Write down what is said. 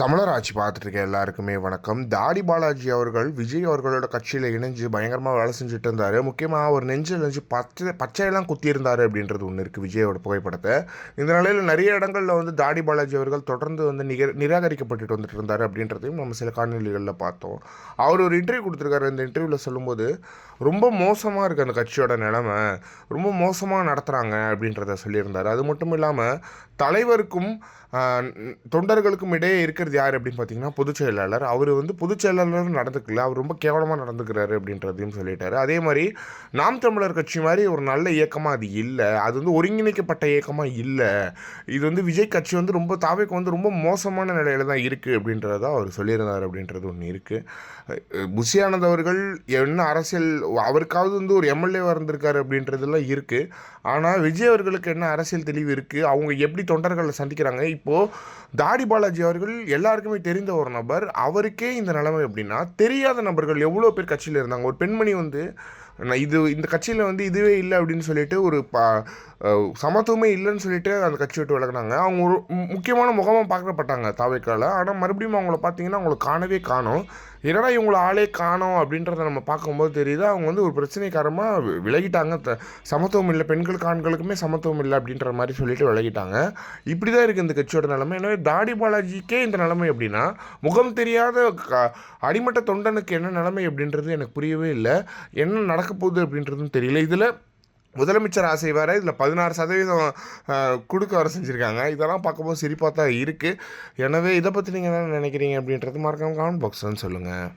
தமிழர் ஆட்சி பார்த்துட்டு இருக்க எல்லாருக்குமே வணக்கம். தாடி பாலாஜி அவர்கள் விஜய் அவர்களோட கட்சியில் இணைஞ்சு பயங்கரமாக வேலை செஞ்சுட்டு இருந்தார். முக்கியமாக அவர் நெஞ்சில் நெஞ்சு பச்சை பச்சையெல்லாம் குத்தியிருந்தார் அப்படின்றது ஒன்று இருக்குது விஜயோட புகைப்படத்தை. இந்த நிலையில் நிறைய இடங்களில் வந்து தாடி பாலாஜி அவர்கள் தொடர்ந்து வந்து நிக நிராகரிக்கப்பட்டுட்டு வந்துட்டு இருந்தார் அப்படின்றதையும் நம்ம சில காணொலிகளில் பார்த்தோம். அவர் ஒரு இன்டர்வியூ கொடுத்துருக்காரு. இந்த இன்டர்வியூவில் சொல்லும்போது ரொம்ப மோசமாக இருக்குது அந்த கட்சியோட நிலமை. ரொம்ப மோசமாக நடத்துகிறாங்க அப்படின்றத சொல்லியிருந்தார். அது மட்டும் இல்லாமல் தலைவருக்கும் தொண்டர்களுக்கும் இடையே இருக்கிறது யார் அப்படின்னு பார்த்தீங்கன்னா பொதுச் செயலாளர். அவர் வந்து பொதுச் செயலாளர் நடந்துக்கல. அவர் ரொம்ப கேவலமாக நடந்துக்கிறாரு அப்படின்றதையும் சொல்லிட்டாரு. அதே மாதிரி நாம் தமிழர் கட்சி மாதிரி ஒரு நல்ல இயக்கமாக அது இல்லை. அது வந்து ஒருங்கிணைக்கப்பட்ட இயக்கமாக இல்லை. இது வந்து விஜய் கட்சி வந்து ரொம்ப தாவைக்கு வந்து ரொம்ப மோசமான நிலையில தான் இருக்குது அப்படின்றத அவர் சொல்லியிருந்தார் அப்படின்றது ஒன்று இருக்குது புஷியானந்த் அவர்கள் என்ன அரசியல் அவருக்காவது வந்து ஒரு எம்எல்ஏவாக இருந்திருக்காரு அப்படின்றதெல்லாம் இருக்குது ஆனால் விஜய் அவர்களுக்கு என்ன அரசியல் தெளிவு இருக்குது அவங்க எப்படி தொண்டர்களை சந்திக்கிறாங்க? இப்போது தாடி பாலாஜி அவர்கள் எல்லாருக்குமே தெரிந்த ஒரு நபர். அவருக்கே இந்த நிலைமை எப்படின்னா தெரியாத நபர்கள் எவ்வளோ பேர் கட்சியில் இருந்தாங்க. ஒரு பெண்மணி வந்து நான் இது இந்த கட்சியில் வந்து இதுவே இல்லை அப்படின்னு சொல்லிட்டு ஒரு ப சமத்துவமே இல்லைன்னு சொல்லிட்டு அந்த கட்சி விட்டு விளக்குனாங்க அவங்க ஒரு முக்கியமான முகமாக பார்க்கப்பட்டாங்க தாவைக்கால. ஆனால் மறுபடியும் அவங்கள பார்த்தீங்கன்னா அவங்கள காணவே காணும். என்னடா இவங்கள ஆளே காணோம் அப்படின்றத நம்ம பார்க்கும்போது தெரியுது. அவங்க வந்து ஒரு பிரச்சனைக்காரமாக விலகிட்டாங்க. த- சமத்துவம் இல்லை பெண்களுக்கு ஆண்களுக்குமே சமத்துவம் இல்லை அப்படின்ற மாதிரி சொல்லிட்டு விலகிட்டாங்க. இப்படி தான் இருக்குது இந்த கட்சியோட நிலைமை. எனவே தாடி பாலாஜிக்கே இந்த நிலைமை எப்படின்னா முகம் தெரியாத க- அடிமட்ட தொண்டனுக்கு என்ன நிலைமை அப்படின்றது எனக்கு புரியவே இல்லை. என்ன நடக்க போகுது அப்படின்றதும் தெரியல. இதில் முதலமைச்சர் ஆசை வேறு இதில் பதினாறு சதவீதம் கொடுக்க வர செஞ்சுருக்காங்க. இதெல்லாம் பார்க்கும்போது சிரிப்பாக தான் இருக்குது எனவே இதை பற்றி நீங்கள் என்ன நினைக்கிறீங்க அப்படின்றது மறக்காம கமெண்ட் பாக்ஸ்ன்னு சொல்லுங்கள்